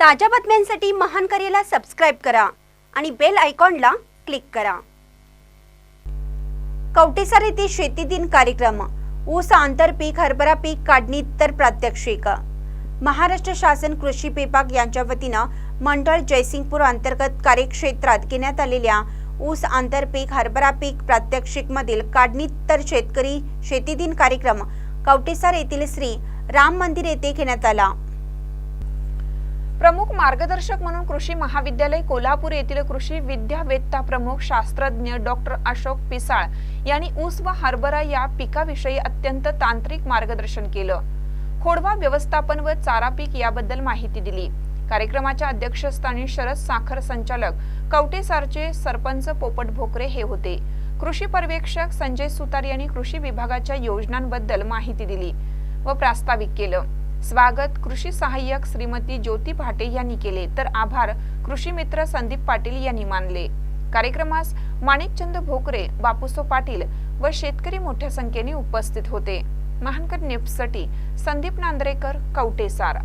ताज्या बातम्यांसाठी महान करेला सबस्क्राईब करा आणि बेल आयकॉनला क्लिक करा. कवटेसार येथे शेती दिन कार्यक्रम. ऊस आंतरपीक हरभरा पीक काढणी तर प्रात्यक्षिक. महाराष्ट्र शासन कृषी विभाग यांच्या वतीनं मंडळ जयसिंगपूर अंतर्गत कार्यक्षेत्रात घेण्यात आलेल्या ऊस आंतरपीक हरभरा पीक प्रात्यक्षिक मधील शेतकरी शेती दिन कार्यक्रम कवटेसार येथील श्री राम मंदिर येथे घेण्यात आला. प्रमुख मार्गदर्शक म्हणून कृषी महाविद्यालय कोल्हापूर येथील कृषी विद्यावेत्ता प्रमुख शास्त्रज्ञ डॉक्टर अशोक पिसाळ यांनी ऊस व हरभरा या पिकाविषयी अत्यंत तांत्रिक मार्गदर्शन केलं. खोडवा व्यवस्थापन व चारा पीक याबद्दल माहिती दिली. कार्यक्रमाच्या अध्यक्षस्थानी शरद साखर संचालक कवटेसारचे सरपंच पोपट भोकरे हे होते. कृषी पर्यवेक्षक संजय सुतार यांनी कृषी विभागाच्या योजनांबद्दल माहिती दिली व प्रास्ताविक केलं. स्वागत कृषी सहाय्यक श्रीमती ज्योती भाटे यांनी केले. तर आभार कृषी मित्र संदीप पाटील यांनी मानले. कार्यक्रमास माणिकचंद भोकरे बापूसो पाटील व शेतकरी मोठ्या संख्येने उपस्थित होते. महानकर नेप्ससाठी संदीप नांद्रेकर कवटेसार